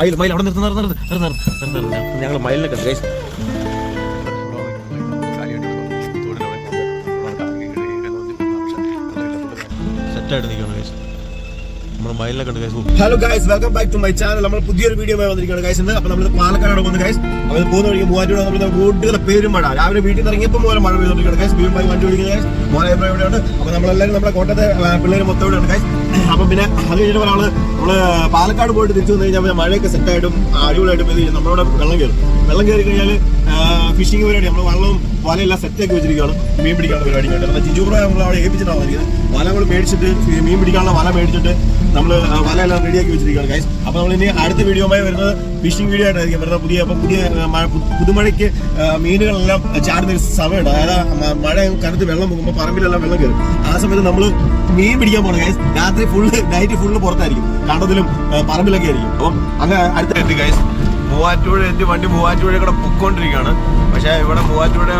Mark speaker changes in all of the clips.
Speaker 1: മയിൽ മയിൽ അവിടെ നിർത്ത് നിർത്ത് നിർത്ത് നിർത്ത് നിർത്ത് ഞങ്ങൾ മയിലിനൊക്കെ ഗൈസ് സെറ്റായിട്ട് നിൽക്കണം guys
Speaker 2: hello guys welcome back to my channel നമ്മൾ പുതിയൊരു വീഡിയോ വന്നിരിക്കുകയാണ് ഗൈസ് ഇന്ന് അപ്പോൾ നമ്മൾ പാലക്കാട് വന്ന് ഗൈസ് അവർ പോകുന്ന വഴിക്ക് മൂവാറ്റൂടെ നമ്മൾ റോഡുകളുടെ പേരും മഴ രാവിലെ വീട്ടിൽ നിന്ന് ഇറങ്ങിയപ്പോൾ മൂലം മഴ പെയ്തുകൊണ്ടിരിക്കുകയാണ് ഗൈസ് വീണ്ടും വണ്ടി ഓടിക്കുന്നത് ഗൈസ് മോനെ ഇവിടെയുണ്ട് അപ്പോൾ നമ്മളെല്ലാവരും നമ്മുടെ കോട്ടയത്തെ പിള്ളേർ മൊത്തം ഇവിടെയുണ്ട് ഗൈസ് അപ്പം പിന്നെ അത് കഴിഞ്ഞിട്ട് ഒരാൾ നമ്മൾ പാലക്കാട് പോയിട്ട് തിരിച്ചു വന്നു കഴിഞ്ഞാൽ മഴയൊക്കെ സെറ്റായിട്ടും അടിപൊളിയായിട്ട് പെയ്ത് കഴിഞ്ഞാൽ നമ്മളിവിടെ വെള്ളം കയറും. വെള്ളം കയറി കഴിഞ്ഞാൽ ഫിഷിംഗ് പരിപാടി നമ്മൾ വള്ളവും വലയെല്ലാം സെറ്റാക്കി വെച്ചിരിക്കുകയാണ്. മീൻ പിടിക്കാനുള്ള പരിപാടി കേട്ടോ ജിജു പ്രോ നമ്മൾ അവിടെ ഏൽപ്പിച്ചിട്ടാണ് വല നമ്മൾ മേടിച്ചിട്ട് മീൻ പിടിക്കാനുള്ള വല മേടിച്ചിട്ട് നമ്മൾ വലയെല്ലാം റെഡിയാക്കി വെച്ചിരിക്കുകയാണ് ഗൈസ് അപ്പോൾ നമ്മൾ ഇനി അടുത്ത വീഡിയോമായി വരുന്നത് ഫിഷിംഗ് വീഡിയോ ആയിട്ടായിരിക്കും. വരുന്നത് പുതിയ അപ്പം പുതിയ പുതുമഴയ്ക്ക് മീനുകളെല്ലാം ചാടുന്ന ഒരു സമയമുണ്ട്. അതായത് മഴ കനത്ത് വെള്ളം പോകുമ്പോൾ പറമ്പിലെല്ലാം വെള്ളം കയറും. ആ സമയത്ത് നമ്മൾ മീൻ പിടിക്കാൻ പോണ ഗൈസ് രാത്രി ഫുള്ള് നൈറ്റ് ഫുള്ള് പുറത്തായിരിക്കും. കണ്ടതിലും പറമ്പിലൊക്കെ ആയിരിക്കും. അപ്പം അങ്ങനെ അടുത്ത
Speaker 1: ഗൈസ് മൂവാറ്റുപുഴ എത്തി വണ്ടി മൂവാറ്റുപുഴ കൂടെ പൊക്കോണ്ടിരിക്കുകയാണ്. പക്ഷേ ഇവിടെ മൂവാറ്റുപുഴ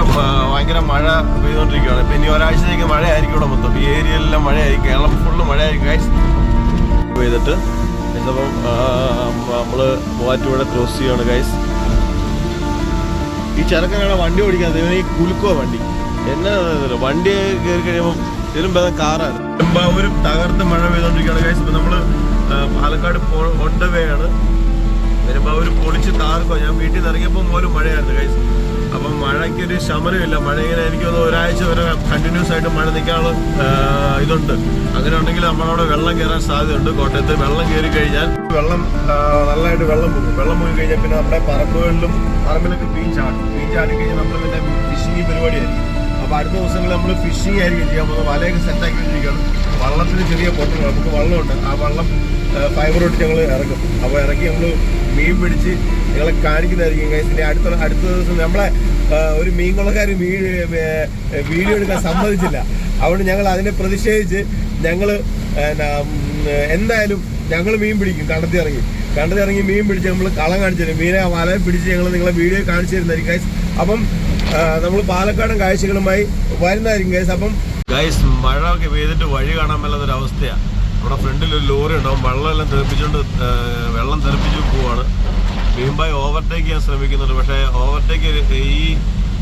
Speaker 1: ഭയങ്കര മഴ പെയ്തുകൊണ്ടിരിക്കുകയാണ് ഇപ്പം ഇനി ഒരാഴ്ചത്തേക്ക് മഴയായിരിക്കും ഇവിടെ മൊത്തം. ഈ ഏരിയയിലെല്ലാം മഴയായിരിക്കും. കേരളം ഫുള്ള് മഴയായിരിക്കും ഗൈസ് ചെയ്തിട്ട് അപ്പം നമ്മൾ മൂവാറ്റുപുഴ ക്രോസ് ചെയ്യുകയാണ് ഗൈസ് ഈ ചെറുക്കനാണ് വണ്ടി ഓടിക്കാൻ ഈ കുലുക്കോ വണ്ടി. എന്നാ വണ്ടി കയറി കഴിയുമ്പോൾ ഇതിലും ഭേദം കാറാണ്. ഒരു തകർത്ത് മഴ പെയ്തോണ്ടിരിക്കുകയാണ് നമ്മൾ ഇപ്പം നമ്മൾ പാലക്കാട് ഓൺ ദ വേ ആണ് പൊളിച്ച് താർക്കോ ഞാൻ വീട്ടിൽ നിന്ന് ഇറങ്ങിയപ്പോൾ പോലും മഴയായിരുന്നു ഗൈസ് അപ്പം മഴയ്ക്ക് ഒരു ശമനമില്ല. മഴ ഇങ്ങനെ എനിക്ക് തോന്നുന്നു ഒരാഴ്ച വരെ കണ്ടിന്യൂസ് ആയിട്ട് മഴ നിൽക്കാനുള്ള ഇതുണ്ട്. അങ്ങനെ ഉണ്ടെങ്കിൽ നമ്മളവിടെ വെള്ളം കയറാൻ സാധ്യതയുണ്ട്. കോട്ടയത്ത് വെള്ളം കയറി കഴിഞ്ഞാൽ വെള്ളം നല്ലതായിട്ട് വെള്ളം പോകും. വെള്ളം പോയി കഴിഞ്ഞാൽ പിന്നെ നമ്മുടെ പറമ്പുകളിലും പറമ്പിലൊക്കെ ബീച്ചാണ് ബീച്ചാടി കഴിഞ്ഞാൽ നമ്മൾ പിന്നെ ഫിഷിംഗ് പരിപാടിയായിരിക്കും. അപ്പോൾ അടുത്ത ദിവസങ്ങളിൽ നമ്മൾ ഫിഷിംഗ് ആയിരിക്കും ചെയ്യാൻ പോകുന്നത് വലയൊക്കെ സെറ്റാക്കി വെച്ചിരിക്കുകയാണ്. വള്ളത്തിന് ചെറിയ പൊട്ടുകൾ നമുക്ക് വള്ളമുണ്ട്. ആ വള്ളം ഫൈബർ ഇട്ട് ഞങ്ങൾ ഇറക്കും. അപ്പോൾ ഇറക്കി നമ്മൾ മീൻ പിടിച്ച് ഞങ്ങളെ കാണിക്കുന്നതായിരിക്കും guys. അടുത്ത അടുത്ത ദിവസം നമ്മളെ ഒരു മീൻ കൊള്ളക്കാർ വീഡിയോ എടുക്കാൻ സമ്മതിച്ചില്ല. അതുകൊണ്ട് ഞങ്ങൾ അതിനെ പ്രതിഷേധിച്ച് ഞങ്ങൾ എന്തായാലും ഞങ്ങൾ മീൻ പിടിക്കും. കണ്ടത്തി ഇറങ്ങി. കണ്ടത്തി ഇറങ്ങി മീൻ പിടിച്ച് നമ്മൾ കളം കാണിച്ചു തരും. മീനെ വല പിടിച്ച് ഞങ്ങൾ നിങ്ങളെ വീഡിയോ കാണിച്ചു തരുന്നതായിരിക്കും അപ്പം നമ്മൾ പാലക്കാടൻ കാഴ്ചകളുമായി വരുന്നതായിരിക്കും ഗൈസ് അപ്പം ഗൈസ് മഴ ഒക്കെ പെയ്തിട്ട് വഴി കാണാൻ മേലാത്തൊരു അവസ്ഥയാണ് നമ്മുടെ ഫ്രണ്ടിൽ ഒരു ലോറി ഉണ്ടാവും വെള്ളമെല്ലാം തെറിപ്പിച്ചുകൊണ്ട് വെള്ളം തെറിപ്പിച്ചു പോവാണ്. ഭീമ്പായി ഓവർടേക്ക് ചെയ്യാൻ ശ്രമിക്കുന്നുണ്ട്. പക്ഷേ ഓവർടേക്ക് ഈ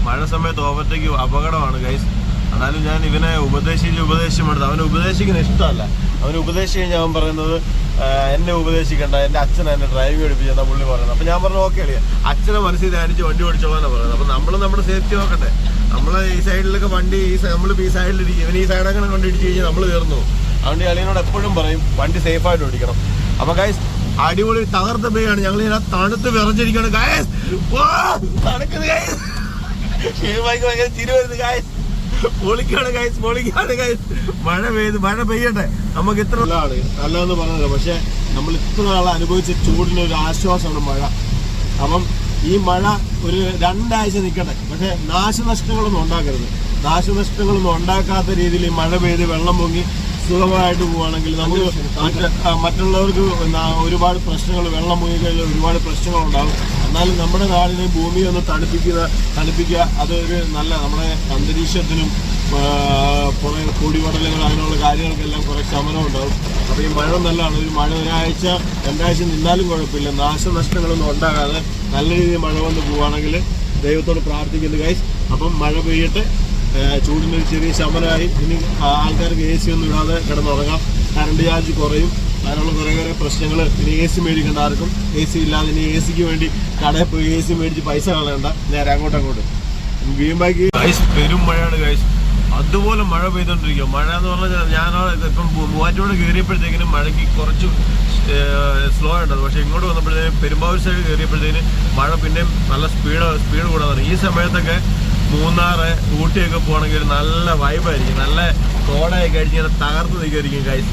Speaker 1: മഴ സമയത്ത് ഓവർടേക്ക് അപകടമാണ് ഗൈസ് എന്നാലും ഞാൻ ഇവനെ ഉപദേശിച്ച് ഉപദേശിച്ചുമെടുത്ത് അവനെ ഉപദേശിക്കുന്ന ഇഷ്ടമല്ല. അവനെ ഉപദേശിച്ച് അവൻ പറയുന്നത് എന്നെ ഉപദേശിക്കണ്ട. എന്റെ അച്ഛൻ എന്നെ ഡ്രൈവ് എന്നാൽ പുള്ളി പറയുന്നത്. അപ്പം ഞാൻ പറഞ്ഞു ഓക്കെ അല്ലേ അച്ഛനെ മനസ്സിൽ ധ്യാനിച്ച് വണ്ടി ഓടിച്ചോളാന്നാണ് പറയുന്നത്. അപ്പം നമ്മൾ നമ്മുടെ സേഫ്റ്റി നോക്കട്ടെ. നമ്മൾ ഈ സൈഡിലൊക്കെ വണ്ടി ഈ നമ്മൾ ഈ സൈഡിൽ ഇവൻ ഈ സൈഡങ്ങനെ കൊണ്ട് ഇടിച്ച് കഴിഞ്ഞാൽ നമ്മൾ തീർന്നു. അതുകൊണ്ട് അളിയനോട് എപ്പോഴും പറയും വണ്ടി സേഫായിട്ട് ഓടിക്കണം. അപ്പം ഗൈസ് അടിപൊളി തകർത്ത പേയാണ് ഞങ്ങൾ ഇങ്ങനെ തണുത്ത് വിറഞ്ഞിരിക്കുകയാണ്. ഗായസ് തണുക്കുന്നത് ഗായസ് ഭയങ്കര ചിരി വരുന്നത് ഗൈസ് പൊളിക്കാണ് ഗൈസ് പൊളിക്കാണ് ഗൈസ് മഴ പെയ്ത് മഴ പെയ്യട്ടെ. നമുക്ക് ഇത്ര നല്ലതാണ് നല്ലതെന്ന് പറഞ്ഞത് പക്ഷെ നമ്മൾ ഇത്ര നാൾ അനുഭവിച്ച ചൂടിന് ഒരു ആശ്വാസമാണ് മഴ. അപ്പം ഈ മഴ ഒരു രണ്ടാഴ്ച നിൽക്കട്ടെ പക്ഷെ നാശനഷ്ടങ്ങളൊന്നും ഉണ്ടാക്കരുത്. നാശനഷ്ടങ്ങളൊന്നും ഉണ്ടാക്കാത്ത രീതിയിൽ ഈ മഴ പെയ്ത് വെള്ളം പൊങ്ങി സുഖമായിട്ട് പോവുകയാണെങ്കിൽ നമുക്ക് മറ്റുള്ളവർക്ക് ഒരുപാട് പ്രശ്നങ്ങൾ വെള്ളം പൊങ്ങി കഴിഞ്ഞാൽ ഒരുപാട് പ്രശ്നങ്ങൾ ഉണ്ടാകും എന്നാലും നമ്മുടെ നാടിനെ ഭൂമി ഒന്ന് തണുപ്പിക്കുക തണുപ്പിക്കുക അതൊരു നല്ല നമ്മുടെ അന്തരീക്ഷത്തിനും കുറേ പൊടിപടലുകൾ അങ്ങനെയുള്ള കാര്യങ്ങൾക്കെല്ലാം കുറേ ശമനം ഉണ്ടാകും അപ്പോൾ ഈ മഴ നല്ലതാണ്. ഒരു മഴ ഒരാഴ്ച രണ്ടാഴ്ച നിന്നാലും കുഴപ്പമില്ല. നാശനഷ്ടങ്ങളൊന്നും ഉണ്ടാകാതെ നല്ല രീതിയിൽ മഴ വന്ന് പോവുകയാണെങ്കിൽ ദൈവത്തോട് പ്രാർത്ഥിക്കുന്നു ഗൈസ് അപ്പം മഴ പെയ്യട്ടെ. ചൂടിന്റെ ഒരു ചെറിയ ശമനമായി. ഇനി ആൾക്കാർക്ക് എ സി ഒന്നും ഇടാതെ കിടന്നുറങ്ങാം. കറണ്ട് ചാർജ് കുറയും. അതിനുള്ള കുറേ കുറേ പ്രശ്നങ്ങൾ ഇനി എ സി മേടിക്കേണ്ട ആർക്കും. എ സി ഇല്ലാതെ ഇനി എ സിക്ക് വേണ്ടി കടയിൽ പോയി എ സി മേടിച്ച് പൈസ കളയണ്ട. നേരെ അങ്ങോട്ട് അങ്ങോട്ട്. വീമ്പാക്കി ഗൈസ് പെരും മഴയാണ് ഗൈസ് അതുപോലെ മഴ പെയ്തോണ്ടിരിക്കുക മഴ എന്ന് പറഞ്ഞാൽ ഞാൻ ഇപ്പം മൂവാറ്റോട് കയറിയപ്പോഴത്തേക്കിനും മഴയ്ക്ക് കുറച്ച് സ്ലോ ആയിട്ടത് പക്ഷേ ഇങ്ങോട്ട് വന്നപ്പോഴത്തേക്കും പെരുമ്പാവൂർ സൈഡ് കയറിയപ്പോഴത്തേന് മഴ പിന്നെയും നല്ല സ്പീഡ് സ്പീഡ് കൂടാതെ ഈ സമയത്തൊക്കെ മൂന്നാർ ഊട്ടിയൊക്കെ പോകണമെങ്കിൽ നല്ല വൈബായിരിക്കും നല്ല കോടയൊക്കെ അടിച്ച് ഇങ്ങനെ തകർത്ത് നിൽക്കുമായിരിക്കും ഗൈസ്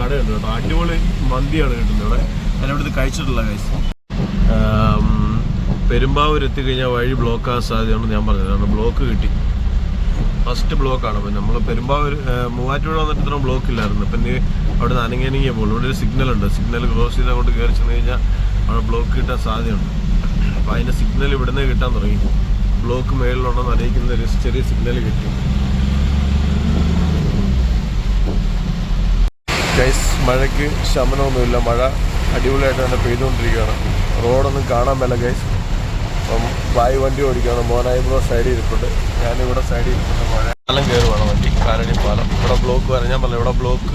Speaker 1: കടയുണ്ട് കേട്ടോ. അടിപൊളി മന്തിയാണ് കിട്ടുന്നത് ഇവിടെ. ഞാൻ ഇവിടുത്തെ കഴിച്ചിട്ടുള്ള ഗൈസ് പെരുമ്പാവൂർ എത്തിക്കഴിഞ്ഞാൽ വഴി ബ്ലോക്ക് ആകാൻ സാധ്യതയാണ് ഞാൻ പറഞ്ഞത്. ബ്ലോക്ക് കിട്ടി. ഫസ്റ്റ് ബ്ലോക്കാണ് അപ്പം നമ്മൾ പെരുമ്പാവൂർ മൂവാറ്റുപുഴ വന്നിട്ട് ഇത്ര ബ്ലോക്ക് ഇല്ലായിരുന്നു. അപ്പം ഇനി അവിടെ നിന്ന് അനങ്ങിയനങ്ങിയ പോകുള്ളൂ ഇവിടെ ഒരു സിഗ്നൽ ഉണ്ട്. സിഗ്നൽ ക്രോസ് ചെയ്ത് അങ്ങോട്ട് കയറി ചെന്ന് കഴിഞ്ഞാൽ അവിടെ ബ്ലോക്ക് കിട്ടാൻ സാധ്യതയുണ്ട്. അപ്പോൾ അതിന്റെ സിഗ്നൽ ഇവിടുന്ന് കിട്ടാൻ തുടങ്ങി. ബ്ലോക്ക് മേളിലുണ്ടെന്ന് അറിയിക്കുന്ന ഒരു ചെറിയ സിഗ്നൽ കിട്ടി. ഗൈസ് മഴയ്ക്ക് ശമനമൊന്നുമില്ല. മഴ അടിപൊളിയായിട്ട് തന്നെ പെയ്തുകൊണ്ടിരിക്കുകയാണ്. റോഡൊന്നും കാണാൻ മേല ഗൈസ് അപ്പം വായു വണ്ടി ഓടിക്കുകയാണ്. മോനായി ബ്രോ സൈഡിൽ ഇരിപ്പുണ്ട്. ഞാനിവിടെ സൈഡിൽ ഇരിപ്പുണ്ട്. മഴ പാലം വണ്ടി. കാലടി പാലം. ഇവിടെ ബ്ലോക്ക് വരാൻ ഞാൻ പറഞ്ഞു ഇവിടെ ബ്ലോക്ക്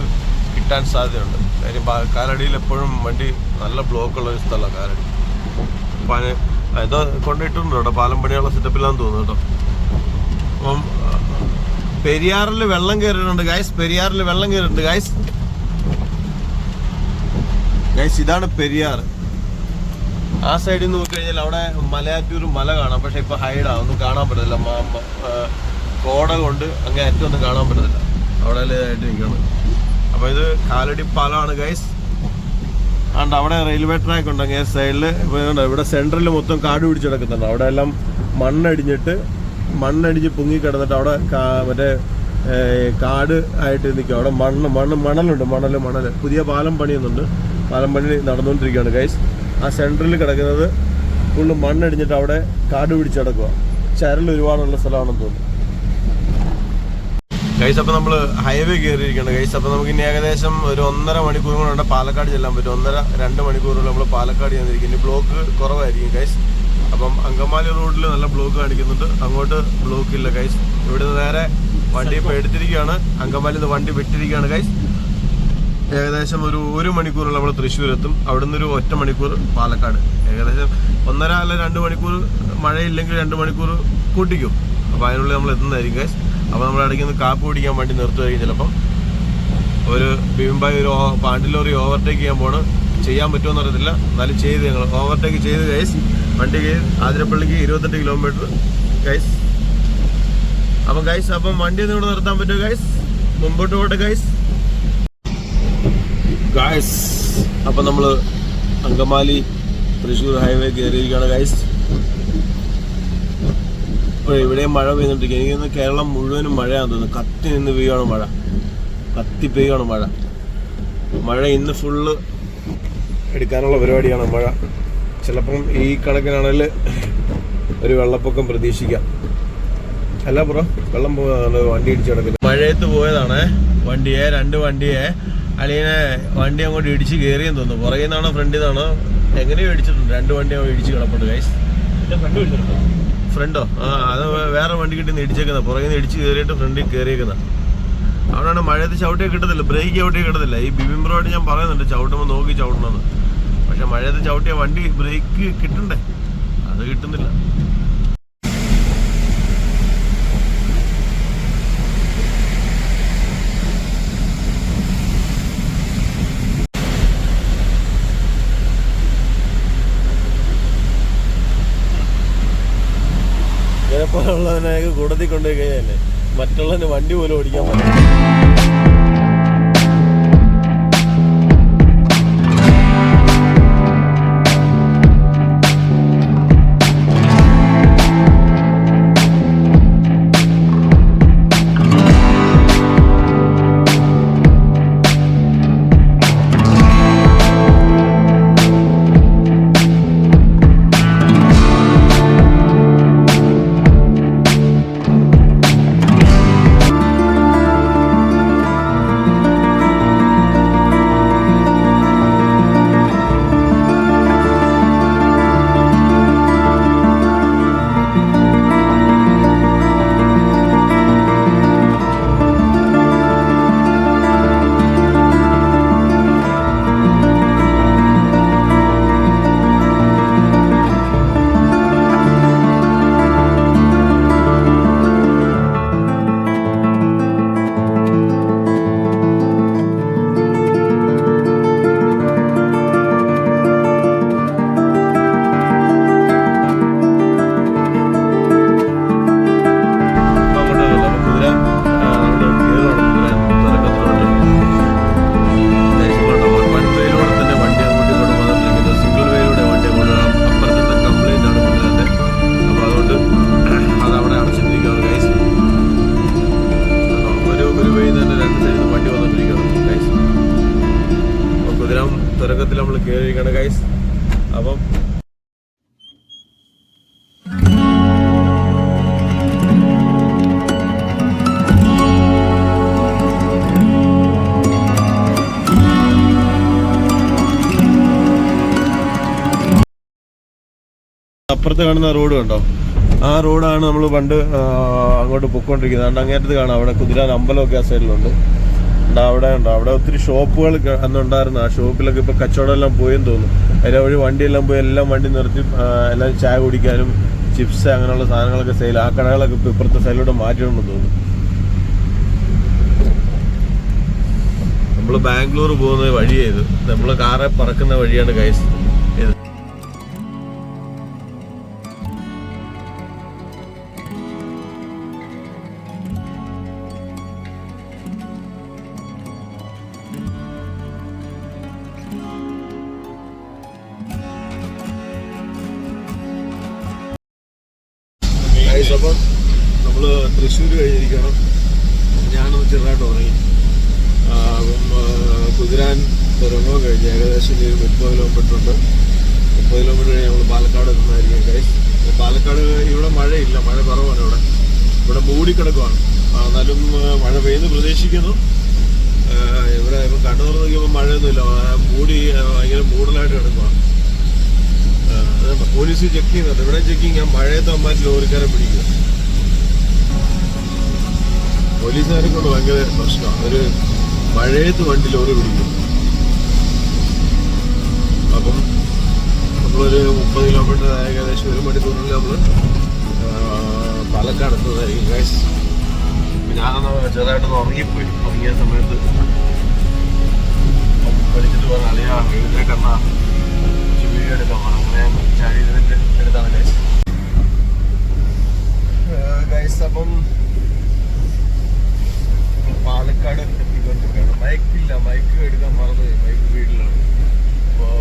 Speaker 1: കിട്ടാൻ സാധ്യതയുണ്ട്. കാര്യം കാലടിയിൽ എപ്പോഴും വണ്ടി നല്ല ബ്ലോക്കുള്ള ഒരു സ്ഥലമാണ് കാലടി. അതിന് എന്തോ കൊണ്ടിട്ടുണ്ട് കേട്ടോ. പാലം പണിയുള്ള സെറ്റപ്പിലാന്ന് തോന്നുന്നു കേട്ടോ. അപ്പം പെരിയാറിൽ വെള്ളം കയറിയിട്ടുണ്ട് ഗൈസ് പെരിയാറിൽ വെള്ളം കയറിയിട്ടുണ്ട് ഗൈസ് ഗൈസ് ഇതാണ് പെരിയാർ. ആ സൈഡിൽ നിന്ന് നോക്കി കഴിഞ്ഞാൽ അവിടെ മലയാറ്റൂർ മല കാണാം. പക്ഷെ ഇപ്പൊ ഹൈഡാ ഒന്നും കാണാൻ പറ്റത്തില്ല. കോട കൊണ്ട് അങ്ങേ അറ്റം ഒന്നും കാണാൻ പറ്റത്തില്ല. അവിടെ ഇതായിട്ട് നിൽക്കണം അപ്പൊ ഇത് കാലടി പാലമാണ് ഗൈസ് ആണ്ട് അവിടെ റെയിൽവേ ട്രാക്ക് ഉണ്ട്. അങ്ങേ സൈഡിൽ ഇവിടെ സെൻട്രലിൽ മൊത്തം കാട് പിടിച്ച് കിടക്കുന്നുണ്ട്. അവിടെ എല്ലാം മണ്ണടിഞ്ഞിട്ട് മണ്ണടിഞ്ഞ് പൊങ്ങി കിടന്നിട്ട് അവിടെ മറ്റേ കാട് ആയിട്ട് നിൽക്കും അവിടെ മണ്ണ് മണ്ണ് മണലുണ്ട്. മണൽ മണൽ പുതിയ പാലം പണിയുന്നുണ്ട്. പാലം പണി നടന്നുകൊണ്ടിരിക്കുകയാണ് ഗൈസ് ആ സെന്ററിൽ കിടക്കുന്നത് ഫുള്ള് മണ്ണടിഞ്ഞിട്ട് അവിടെ കാട് പിടിച്ച് കിടക്കുക ചരൽ ഒരുപാടുള്ള സ്ഥലമാണെന്ന് തോന്നുന്നു. ഗൈസ് അപ്പോൾ നമ്മൾ ഹൈവേ കയറിയിരിക്കുകയാണ്. ഗൈസ് അപ്പോൾ നമുക്ക് ഇനി ഏകദേശം ഒരു ഒന്നര മണിക്കൂർ കൊണ്ട് പാലക്കാട് ചെല്ലാൻ പറ്റും. ഒന്നര രണ്ട് മണിക്കൂറുകൾ നമ്മൾ പാലക്കാട് ചെന്നിരിക്കും. ഇനി ബ്ലോക്ക് കുറവായിരിക്കും ഗൈസ് അപ്പം അങ്കമാലി റോഡിൽ നല്ല ബ്ലോക്ക് കാണിക്കുന്നുണ്ട്. അങ്ങോട്ട് ബ്ലോക്ക് ഇല്ല ഗൈസ് ഇവിടുന്ന് നേരെ വണ്ടി ഇപ്പോൾ എടുത്തിരിക്കുകയാണ്. അങ്കമാലിന്ന് വണ്ടി വിട്ടിരിക്കുകയാണ് ഗൈസ് ഏകദേശം ഒരു ഒരു മണിക്കൂർ നമ്മൾ തൃശ്ശൂർ എത്തും അവിടുന്ന് ഒരു ഒറ്റ മണിക്കൂർ പാലക്കാട്. ഏകദേശം ഒന്നര അല്ല രണ്ട് മണിക്കൂർ മഴയില്ലെങ്കിൽ രണ്ട് മണിക്കൂർ കൂട്ടിക്കും. അപ്പോൾ അതിനുള്ളിൽ നമ്മൾ എത്തുന്നതായിരിക്കും ഗൈസ് അപ്പോൾ നമ്മൾ ഇടയ്ക്ക് നിന്ന് കാപ്പ് കുടിക്കാൻ വേണ്ടി നിർത്തുമായിരിക്കും ചിലപ്പം. ഒരു ബീമ്പായി ഒരു പാണ്ടിലോറി ഓവർടേക്ക് ചെയ്യാൻ പോണ്. ചെയ്യാൻ പറ്റുമെന്ന് അറിയത്തില്ല. എന്നാലും ചെയ്ത് ഞങ്ങൾ ഓവർടേക്ക് ചെയ്ത് ഗൈസ് വണ്ടിക്ക് ആതിരപ്പള്ളിക്ക് ഇരുപത്തെട്ട് കിലോമീറ്റർ ഗൈസ് അപ്പം ഗൈസ് അപ്പം വണ്ടി ഒന്ന് ഇവിടെ നിർത്താൻ പറ്റുമോ ഗൈസ് മുമ്പോട്ട് പോട്ടെ ഗൈസ് ഗായ്സ് അപ്പം നമ്മൾ അങ്കമാലി തൃശ്ശൂർ ഹൈവേ കയറിയിരിക്കുകയാണ് ഗായ്സ് ഇപ്പോൾ ഇവിടെയും മഴ പെയ്യുന്നുണ്ടിരിക്കുക എനിക്ക് തോന്നുന്നു കേരളം മുഴുവനും മഴയാണെന്ന് തോന്നുന്നു. കത്തി നിന്ന് പെയ്യുകയാണ് മഴ. കത്തി പെയ്യുകയാണ് മഴ. മഴ ഇന്ന് ഫുള്ള് എടുക്കാനുള്ള പരിപാടിയാണ് മഴ. ചിലപ്പം ഈ കണക്കിനാണെങ്കിൽ ഒരു വെള്ളപ്പൊക്കം പ്രതീക്ഷിക്കാം. അല്ല പുറം വെള്ളം വണ്ടി ഇടിച്ചു കിടക്കില്ല മഴയത്ത് പോയതാണ്. വണ്ടിയെ രണ്ട് വണ്ടിയെ അളിയനെ വണ്ടി അങ്ങോട്ട് ഇടിച്ച് കയറിയെന്ന് തോന്നുന്നു. പുറകിൽ നിന്നാണോ ഫ്രണ്ടിൽ നിന്നാണോ? എങ്ങനെയോ ഇടിച്ചിട്ടുണ്ട്. രണ്ട് വണ്ടി അങ്ങോട്ട് ഇടിച്ച് കിടപ്പുണ്ട് ഗൈസ് ഫ്രണ്ടോ ആ അത് വേറെ വണ്ടി കിട്ടി ഇടിച്ചേക്കുന്ന പുറകിൽ നിന്ന് ഇടിച്ച് കയറിയിട്ട് ഫ്രണ്ടിൽ കയറിയേക്കുന്ന അവിടെയാണ് മഴയത്ത് ചവിട്ടേ കിട്ടത്തില്ല. ബ്രേക്ക് ചവിട്ടേ കിട്ടത്തില്ല. ഈ ബിബിം റോഡ് ഞാൻ പറയുന്നുണ്ട് ചവിട്ടുമ്പോൾ നോക്കി ചവിട്ടണമെന്ന് പക്ഷെ മഴയത്ത് ചവിട്ടിയ വണ്ടി ബ്രേക്ക് കിട്ടണ്ടേ? അത് കിട്ടുന്നില്ല. ഇതേപോലുള്ളതിനെയൊക്കെ കൂടത്തിൽ കൊണ്ടുപോയി കഴിഞ്ഞാൽ മറ്റുള്ളതിന് വണ്ടി പോലും ഓടിക്കാൻ പറ്റില്ല. അപ്പുറത്ത് കാണുന്ന റോഡ് കണ്ടോ? ആ റോഡാണ് നമ്മൾ പണ്ട് അങ്ങോട്ട് പൊക്കോണ്ടിരിക്കുന്നത് അതുകൊണ്ട് അങ്ങേറ്റത്ത് കാണാം. അവിടെ കുതിരാൻ അമ്പലമൊക്കെ ആ സൈഡിലുണ്ട്. അവിടെ ഉണ്ട് അവിടെ ഒത്തിരി ഷോപ്പുകൾ അന്നുണ്ടായിരുന്നു. ആ ഷോപ്പിലൊക്കെ ഇപ്പോൾ കച്ചവടം എല്ലാം പോയെന്ന് തോന്നുന്നു. അതിലെ വഴി വണ്ടിയെല്ലാം പോയി എല്ലാം വണ്ടി നിർത്തി എല്ലാം ചായ കുടിക്കാനും ചിപ്സ് അങ്ങനെയുള്ള സാധനങ്ങളൊക്കെ സെയിൽ ആ കടകളൊക്കെ ഇപ്പോൾ ഇപ്പുറത്തെ സൈഡിലൂടെ മാറ്റിയിട്ടുണ്ടെന്ന് തോന്നുന്നു. നമ്മൾ ബാംഗ്ലൂർ പോകുന്ന വഴിയാണ് ഇത്. നമ്മൾ കാറെ പറക്കുന്ന വഴിയാണ് കൈസ് ഇത്. ആ, ഇവിടെ ഇപ്പം കണ്ണു തുറന്ന് നോക്കിയപ്പോൾ മഴയൊന്നുമില്ല മൂടി ഭയങ്കര മൂടലായിട്ട് കിടക്കുവാണ് പോലീസ് ചെക്ക് ചെയ്യുന്നുണ്ട്. ഇവിടെ ചെക്കിങ് ഞാൻ മഴയത്ത് അമ്മാരി ലോറിക്കാരെ പിടിക്കുക പോലീസുകാരെ കൊണ്ട് ഭയങ്കര പ്രശ്നമാണ് ഒരു മഴയത്ത് വണ്ടി ലോറി പിടിക്കും. അപ്പം നമ്മളൊരു മുപ്പത് കിലോമീറ്റർ ഏകദേശം ഒരു മണിക്കൂറിൽ നമ്മൾ പാലക്കാട് എത്തുന്നതായിരിക്കും. ഞാനൊന്ന് ചെറുതായിട്ടൊന്ന് ഉറങ്ങിപ്പോയി. ഉറങ്ങിയ സമയത്ത് പഠിച്ചിട്ട് പറഞ്ഞ അളിയ കുറച്ച് വീഡിയോ എടുക്കാൻ പറഞ്ഞു അങ്ങനെ ഇരുന്നിട്ട് എടുത്താണ് ഗൈസ് അപ്പം പാലക്കാട് എത്തിക്കൊണ്ടിരിക്കുകയാണ് മൈക്കില്ല മൈക്ക് എടുക്കാൻ മറന്നുപോയി മൈക്ക് വീട്ടിലാണ് അപ്പോൾ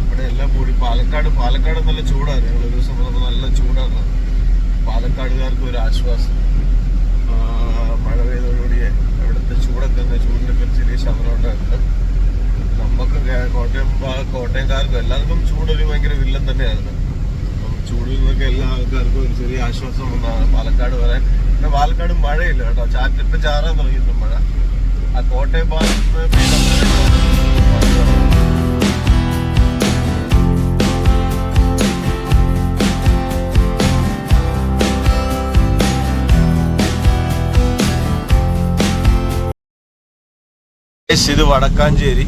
Speaker 1: ഇവിടെ എല്ലാം കൂടി പാലക്കാട് പാലക്കാട് നല്ല ചൂടാണ് ഞങ്ങൾ ഒരു ദിവസം വന്നപ്പോൾ നല്ല ചൂടാണ് പാലക്കാടുകാർക്ക് ഒരു ആശ്വാസം ആ, മഴ പെയ്തതോടുകൂടി ഇവിടുത്തെ ചൂടൊക്കെ ഒന്ന് ചൂടിന്റെ ഒക്കെ ഒരു ചെറിയ ശമനം ഉണ്ടായിട്ടുണ്ട് നമുക്ക് കേ- കോട്ടയം ഭാ- കോട്ടയംകാർക്കും എല്ലാവർക്കും ചൂടൊരു ഭയങ്കര അപ്പം ചൂടിൽ നിന്നൊക്കെ എല്ലാ ആൾക്കാർക്കും ഒരു ചെറിയ ആശ്വാസം വന്നാണ് പാലക്കാട് വരാൻ പിന്നെ പാലക്കാട് മഴയില്ല കേട്ടോ. ചാറ്റിട്ട് ചാറാൻ തുടങ്ങിയിട്ടുണ്ട് മഴ. ആ കോട്ടയം ഭാഗത്ത് ഇത് വടക്കാഞ്ചേരി.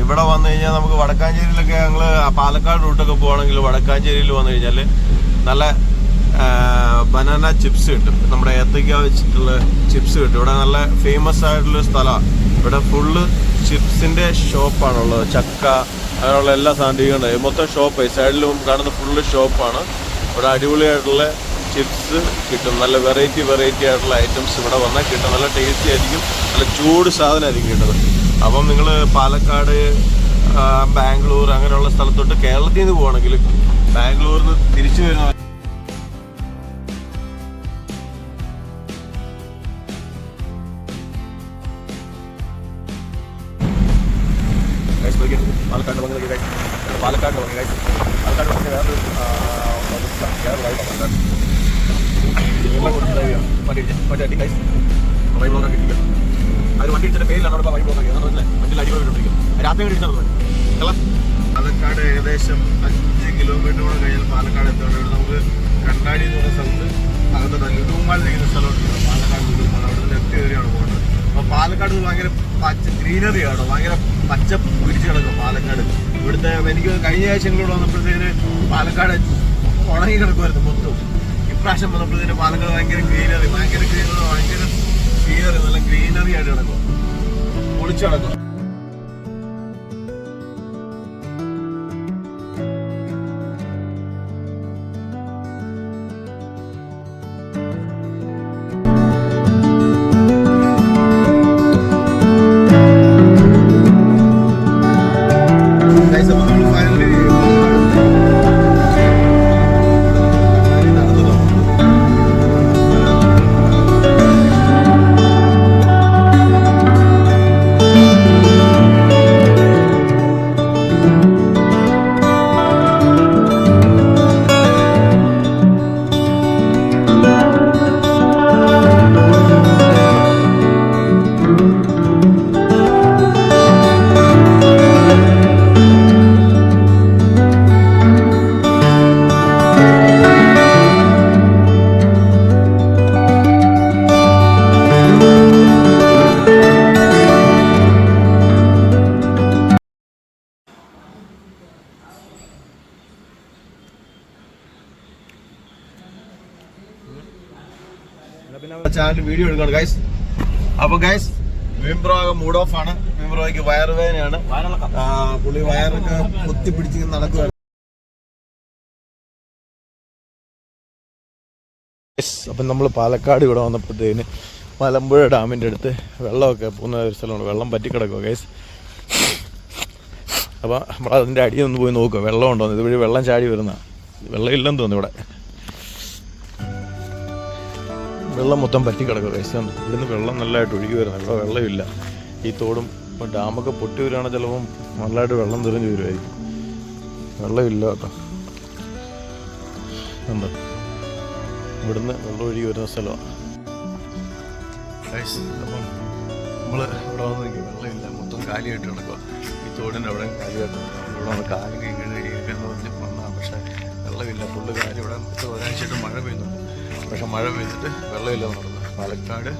Speaker 1: ഇവിടെ വന്നു കഴിഞ്ഞാൽ നമുക്ക് വടക്കാഞ്ചേരിയിലൊക്കെ ഞങ്ങൾ പാലക്കാട് റൂട്ടൊക്കെ പോവാണെങ്കിൽ വടക്കാഞ്ചേരിയിൽ വന്നു കഴിഞ്ഞാൽ നല്ല ബനാന ചിപ്സ് കിട്ടും. നമ്മുടെ ഏത്തയ്ക്ക വെച്ചിട്ടുള്ള ചിപ്സ് കിട്ടും. ഇവിടെ നല്ല ഫേമസ് ആയിട്ടുള്ള സ്ഥലമാണ് ഇവിടെ ഫുള്ള് ചിപ്സിന്റെ ഷോപ്പാണുള്ളത് ചക്ക അങ്ങനെയുള്ള എല്ലാ സാധനങ്ങളും മൊത്തം ഷോപ്പായി സൈഡിലും കാണുന്ന ഫുള്ള് ഷോപ്പാണ് ഇവിടെ അടിപൊളിയായിട്ടുള്ള ചിപ്സ് കിട്ടും. നല്ല വെറൈറ്റി വെറൈറ്റി ആയിട്ടുള്ള ഐറ്റംസ് ഇവിടെ വന്നാൽ കിട്ടും. നല്ല ടേസ്റ്റി ആയിരിക്കും. നല്ല ചൂട് സാധനമായിരിക്കും കിട്ടുന്നത്. അപ്പം നിങ്ങൾ പാലക്കാട് ബാംഗ്ലൂർ അങ്ങനെയുള്ള സ്ഥലത്തോട്ട് കേരളത്തിൽ നിന്ന് പോകണമെങ്കിൽ ബാംഗ്ലൂരിൽ നിന്ന് തിരിച്ചു വരുന്ന ഏകദേശം അഞ്ച് കിലോമീറ്ററോളം കഴിഞ്ഞാൽ പാലക്കാട് എത്തുകയാണ്. ഇവിടെ നമുക്ക് കണ്ടാടി എന്ന് പറയുന്ന സ്ഥലത്ത് അകത്ത് ലുലുമാൾ നിൽക്കുന്ന സ്ഥലമുണ്ട് പാലക്കാട് ലുലുമാൾ അവിടെ നിന്ന് ലെഫ്റ്റ് കയറിയാണ് പോകുന്നത് അപ്പോൾ പാലക്കാട് ഭയങ്കര പച്ച ഗ്രീനറി ആണ് ഭയങ്കര പച്ച പിടിച്ച് കിടക്കും പാലക്കാട്. ഇവിടുത്തെ എനിക്ക് കഴിഞ്ഞ ആഴ്ചകളോട് വന്നപ്പോഴത്തേന് പാലക്കാട് ഉണങ്ങി കിടക്കുമായിരുന്നു മൊത്തം. ഇപ്രാവശ്യം വന്നപ്പോഴത്തേന് പാലക്കാട് ഭയങ്കര ഗ്രീനറി ഭയങ്കര ഗ്രീനറി ഭയങ്കര ഗ്രീനറി നല്ല ഗ്രീനറി ആയിട്ട് കിടക്കും. പൊളിച്ചു കിടക്കും.
Speaker 2: ചാനൽ വീഡിയോ എടുക്കണം ഗൈസ് അപ്പൊ ഗൈസ് വിംബ്രോ ആകെ മൂഡ് ഓഫ് ആണ് വിംബ്രോയ്ക്ക് വയറുവേദനയാണ് പുള്ളി വയറൊക്കെ കുത്തി പിടിച്ച് നടക്കുകയാണ് അപ്പം നമ്മൾ പാലക്കാട് ഇവിടെ വന്നപ്പോഴത്തേന് മലമ്പുഴ ഡാമിന്റെ അടുത്ത് വെള്ളമൊക്കെ പോകുന്ന ഒരു സ്ഥലമാണ്. വെള്ളം പറ്റിക്കിടക്കുക ഗൈസ് അപ്പോൾ നമ്മൾ അതിന്റെ അടിയിൽ ഒന്ന് പോയി നോക്കുക വെള്ളം ഉണ്ടോ. ഇതുവഴി വെള്ളം ചാടി വരുന്ന വെള്ളം ഇല്ലെന്ന് തോന്നുന്നു ഇവിടെ. വെള്ളം മൊത്തം പറ്റി കിടക്കുക ആണ് ഇവിടുന്ന് വെള്ളം നല്ലതായിട്ട് ഒഴുകി വരുന്നത് ഇവിടെ വെള്ളമില്ല. ഈ തോടും ഇപ്പോൾ ഡാമൊക്കെ പൊട്ടി വരികയാണെങ്കിൽ ചിലപ്പം നല്ലതായിട്ട് വെള്ളം തെറിഞ്ഞു വരുമായിരിക്കും. വെള്ളമില്ല കേട്ടോ. എന്താ ഇവിടുന്ന് വെള്ളം ഒഴുകി വരുന്ന സ്ഥലമാണ്. അപ്പം നമ്മൾ ഇവിടെ വന്ന് നിൽക്കും. വെള്ളമില്ല. മൊത്തം കാലിയായിട്ട് കിടക്കുക ഈ തോടിന്റെ അവിടെ കാലിയായിട്ട്. ഇവിടെ വന്ന് കാലും കൈ വന്നതാണ് പക്ഷേ വെള്ളമില്ല. ഫുള്ള് കാര്യം ഇവിടെ ഒരാഴ്ചയായിട്ട് മഴ പെയ്യുന്നുണ്ട്. പക്ഷെ മഴ പെയ്തിട്ട് വെള്ളമില്ല നടന്നത് പാലക്കാട്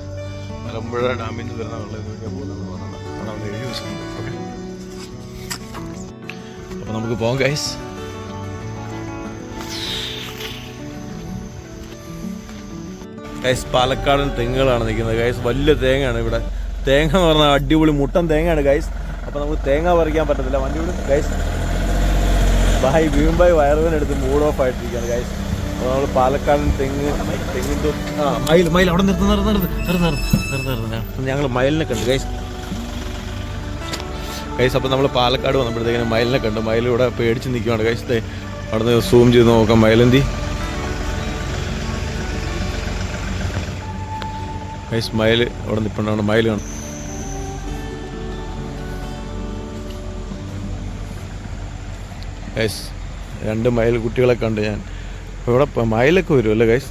Speaker 2: മലമ്പുഴ ഡാമിൽ നിന്ന് വരുന്ന വെള്ളം ഇതൊക്കെ പോകുന്നത് അതാണ് അവിടെ എഴുതി ദിവസം ഓക്കെ. അപ്പോൾ നമുക്ക് പോകാം ഗൈസ് ഗൈസ് പാലക്കാടൻ തെങ്ങുകളാണ് നിൽക്കുന്നത്. ഗൈസ് വലിയ തേങ്ങയാണ് ഇവിടെ. തേങ്ങ എന്ന് പറഞ്ഞാൽ അടിപൊളി മുട്ടൻ തേങ്ങയാണ് ഗൈസ് അപ്പോൾ നമുക്ക് തേങ്ങ പറിക്കാൻ പറ്റത്തില്ല. വണ്ടി വിടും. ഗൈസ് ബായ് വീമ്പായി വയറുവേന എടുത്ത് മൂഡ് ഓഫ് ആയിട്ടിരിക്കുകയാണ് ഗൈസ് നമ്മൾ പാലക്കാടൻ തെങ്ങ് തെങ്ങിൻ തൊ ആ. മയിൽ മയിൽ അവിടെ നിർത്ത് നിർത്ത് നിർത്ത് നിർത്ത് നിർത്ത് നിർത്ത് നിർത്ത് ഞങ്ങൾ മയിലിനെ കണ്ടു കൈസ് കൈസ് അപ്പോൾ നമ്മൾ പാലക്കാട് വന്നപ്പോഴത്തേക്കിനും മയിലിനെ കണ്ടു. മയിൽ ഇവിടെ പേടിച്ച് നിൽക്കുകയാണ് അവിടെ നിന്ന് സൂം ചെയ്ത് നോക്കാം മയിലെന്തി. കൈസ് മയിൽ അവിടെ നിൽപ്പുണ്ടാണ് മയിൽ കാണും. രണ്ട് മയിൽ കുട്ടികളെ കണ്ട് ഞാൻ. ഇവിടെ മയിലൊക്കെ വരുമല്ലേ കൈസ് ഗൈസ്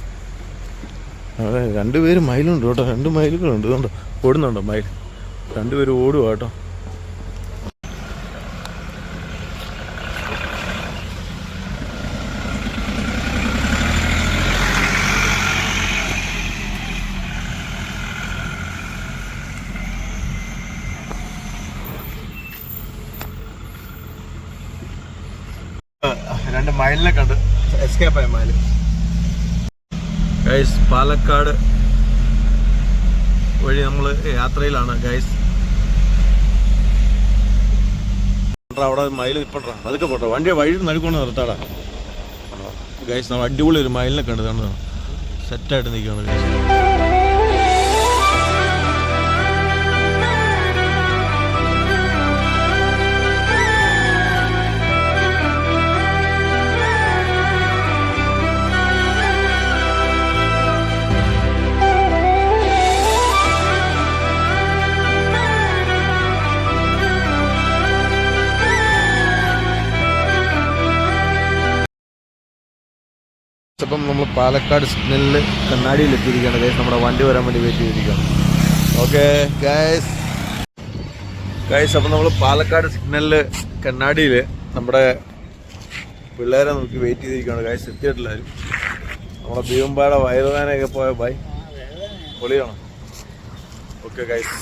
Speaker 2: അതെ രണ്ടുപേരും മയിലുണ്ട് കേട്ടോ. രണ്ട് മയിലുകളുണ്ട്. ഇതുകൊണ്ടോ ഓടുന്നുണ്ടോ മയിൽ? രണ്ടുപേരും ഓടുക കേട്ടോ. രണ്ട് മൈലിനെ കണ്ട് എസ്കേപ്പ് ആയ മൈൽ ഗൈസ് പാലക്കാട് വഴി നമ്മൾ യാത്രയിലാണ്. ഗൈസ് അവിടെ മയിൽ നിൽപ്പണ്ടാ അതൊക്കെ പോട്ടെ. വണ്ടി വഴി നടുക്കൊണ്ട് നിർത്താടാ. ഗൈസ് നമ്മൾ അടിപൊളി ഒരു മയിലിനെ കണ്ട്. കണ്ടതാണ് സെറ്റായിട്ട് നിൽക്കുകയാണ് ഗൈസ് അപ്പം നമ്മൾ പാലക്കാട് സിഗ്നലിൽ കണ്ണാടിയിൽ എത്തിയിരിക്കുകയാണ് ഗൈസ് നമ്മുടെ വണ്ടി വരാൻ വേണ്ടി വെയിറ്റ് ചെയ്തിരിക്കുകയാണ്. ഓക്കെ ഗൈസ് ഗൈസ് അപ്പം നമ്മൾ പാലക്കാട് സിഗ്നലിൽ കണ്ണാടിയിൽ നമ്മുടെ പിള്ളേരെ നോക്കി വെയിറ്റ് ചെയ്തിരിക്കുകയാണ്. ഗൈസ് എത്തിയിട്ടില്ലാരും നമ്മുടെ ഭീമമ്പാടെ വയറുവേനയൊക്കെ പോയ ബൈ പൊളിയാണോ? Okay guys